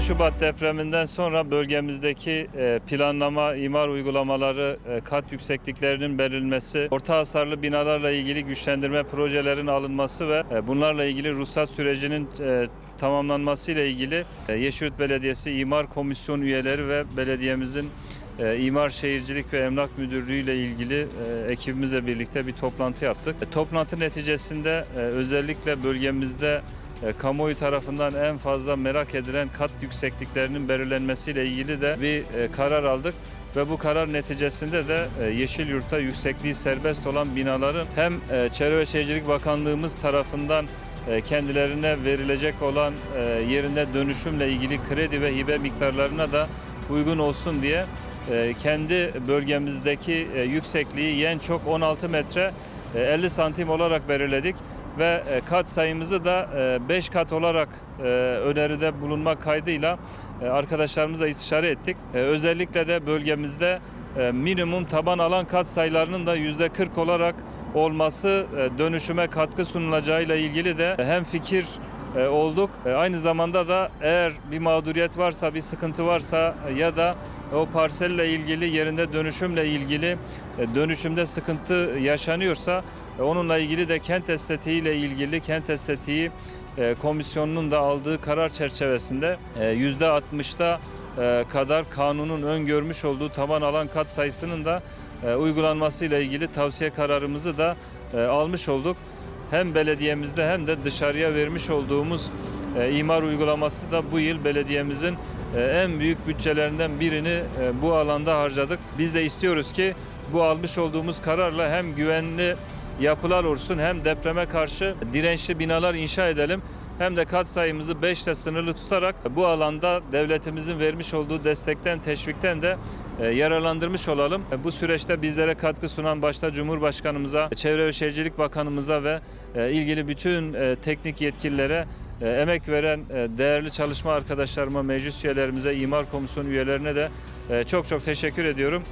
6 Şubat depreminden sonra bölgemizdeki e, planlama, imar uygulamaları, e, kat yüksekliklerinin belirlenmesi, orta hasarlı binalarla ilgili güçlendirme projelerin alınması ve e, bunlarla ilgili ruhsat sürecinin tamamlanması ile ilgili Yeşilyurt Belediyesi İmar Komisyon üyeleri ve belediyemizin İmar Şehircilik ve Emlak Müdürlüğü ile ilgili ekibimizle birlikte bir toplantı yaptık. Toplantı neticesinde özellikle bölgemizde e, kamuoyu tarafından en fazla merak edilen kat yüksekliklerinin belirlenmesiyle ilgili de bir e, karar aldık. Ve bu karar neticesinde de e, Yeşilyurt'ta yüksekliği serbest olan binaların hem Çevre ve Şehircilik Bakanlığımız tarafından kendilerine verilecek olan yerinde dönüşümle ilgili kredi ve hibe miktarlarına da uygun olsun diye kendi bölgemizdeki yüksekliği en çok 16 metre e, 50 santim olarak belirledik ve e, kat sayımızı da 5 kat olarak e, öneride bulunmak kaydıyla e, arkadaşlarımızla istişare ettik. E, Özellikle de bölgemizde e, minimum taban alan kat sayılarının da %40 olarak olması e, dönüşüme katkı sunulacağıyla ilgili de hem fikir e, olduk. E, Aynı zamanda da eğer bir mağduriyet varsa, bir sıkıntı varsa ya da o parselle ilgili yerinde dönüşümle ilgili e, dönüşümde sıkıntı yaşanıyorsa e, onunla ilgili de kent estetiği ile ilgili kent estetiği e, komisyonunun da aldığı karar çerçevesinde e, %60'da e, kadar kanunun öngörmüş olduğu taban alan kat sayısının da e, uygulanması ile ilgili tavsiye kararımızı da e, almış olduk. Hem belediyemizde hem de dışarıya vermiş olduğumuz e, imar uygulaması da bu yıl belediyemizin e, en büyük bütçelerinden birini e, bu alanda harcadık. Biz de istiyoruz ki bu almış olduğumuz kararla hem güvenli yapılar olsun hem depreme karşı dirençli binalar inşa edelim hem de kat sayımızı 5 ile sınırlı tutarak bu alanda devletimizin vermiş olduğu destekten, teşvikten de e, yararlandırmış olalım. E, Bu süreçte bizlere katkı sunan başta Cumhurbaşkanımıza, Çevre ve Şehircilik Bakanımıza ve e, ilgili bütün teknik yetkililere emek veren değerli çalışma arkadaşlarıma, meclis üyelerimize, imar komisyonu üyelerine de çok çok teşekkür ediyorum.